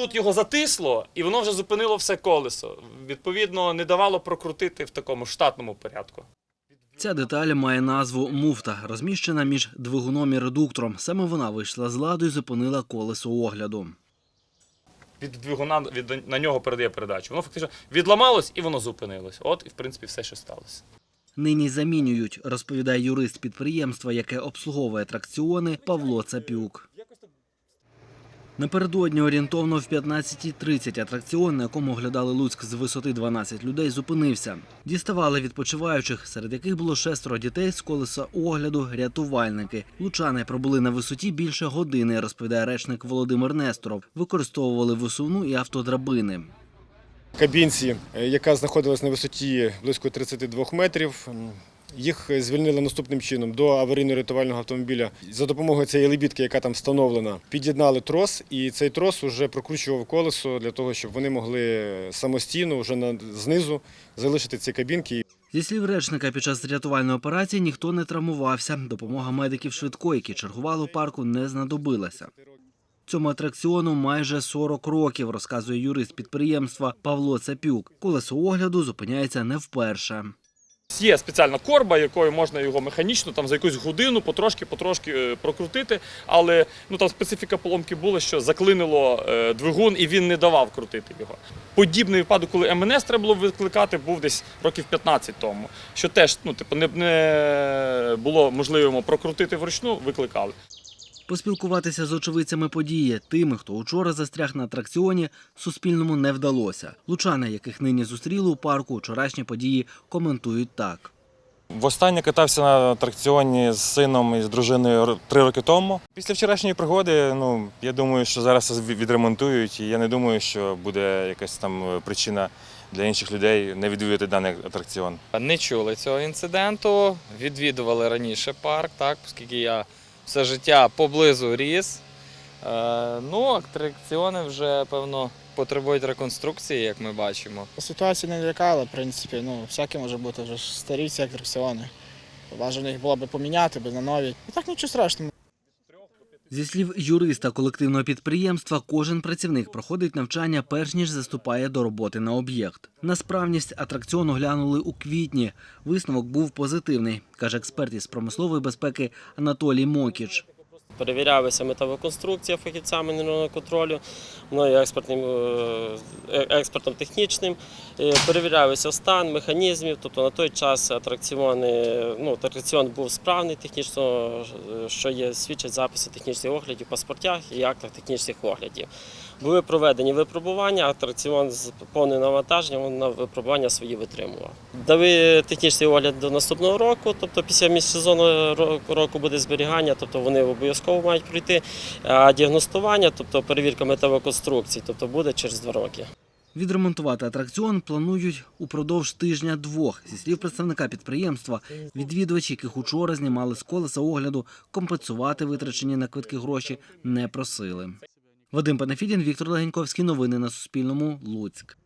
Тут його затисло, і воно вже зупинило все колесо. Відповідно, не давало прокрутити в такому штатному порядку. Ця деталь має назву муфта, розміщена між двигуном і редуктором. Саме вона вийшла з ладу і зупинила колесо огляду. Від двигуна від, на нього передає передачу. Воно фактично відламалось і воно зупинилось. От і в принципі все, що сталося. Нині замінюють, розповідає юрист підприємства, яке обслуговує атракціони Павло Цапюк. Напередодні орієнтовно в 15.30 атракціон, на якому оглядали Луцьк з висоти 12 людей, зупинився. Діставали відпочиваючих, серед яких було шестеро дітей з колеса огляду, рятувальники. Лучани пробули на висоті більше години, розповідає речник Володимир Несторов. Використовували висувну і автодрабини. кабінці, е, яка знаходилась на висоті близько 32 метрів. Їх звільнили наступним чином до аварійно-рятувального автомобіля. За допомогою цієї лебідки, яка там встановлена, під'єднали трос, і цей трос вже прокручував колесо для того, щоб вони могли самостійно вже знизу залишити ці кабінки. Зі слів речника, під час рятувальної операції ніхто не травмувався. Допомога медиків швидкої, які чергували у парку, не знадобилася. Цьому атракціону майже 40 років, розказує юрист підприємства Павло Цапюк. Колесо огляду зупиняється не вперше. Є спеціальна корба, якою можна його механічно там за якусь годину потрошки-потрошки е, прокрутити. Але ну там специфіка поломки була, що заклинило е, двигун і він не давав крутити його. Подібний випадок, коли МНС треба було викликати, був десь років 15 тому. Що теж ну, типу, не було можливо прокрутити вручну, викликали. Поспілкуватися з очевидцями події, тими, хто учора застряг на атракціоні, Суспільному не вдалося. Лучани, яких нині зустріли у парку, вчорашні події коментують так. Востаннє катався на атракціоні з сином і з дружиною три роки тому. Після вчорашньої пригоди, ну я думаю, що зараз відремонтують, і я не думаю, що буде якась там е, причина для інших людей не відвідати даний атракціон. Не чули цього інциденту, відвідували раніше парк, так, оскільки я все життя поблизу ріс. Е, ну, атракціони вже, певно, потребують реконструкції, як ми бачимо. Ситуація не лякала, в принципі, ну, всяке може бути вже старі ці атракціони. Бажано їх було б поміняти, бо на нові. І так нічого страшного. Зі слів юриста колективного підприємства, кожен працівник проходить навчання перш ніж заступає до роботи на об'єкт. На справність атракціону глянули у квітні. Висновок був позитивний, каже експерт із промислової безпеки Анатолій Мокіч. Перевірялася металоконструкція фахівцями мінерального контролю, мною експертним е, експертом технічним. Е, Перевірявся стан механізмів. Тобто на той час атракціони, ну, атракціон був справний технічно, е, що є свідчать записи технічних оглядів в і актах технічних оглядів. Були проведені випробування, атракціон з повним навантаженням на випробування свої витримував. Дали технічний огляд до наступного року, тобто після міжсезонного ро- року буде зберігання, тобто вони обов'язково мають пройти. Діагностування, тобто перевірка металоконструкцій, тобто буде через два роки. Відремонтувати атракціон планують упродовж тижня-двох. Зі слів представника підприємства, відвідувачі, яких учора знімали з колеса огляду, компенсувати витрачені на квитки гроші не просили. Вадим Панафідін, Віктор Легеньковський. Новини на Суспільному. Луцьк.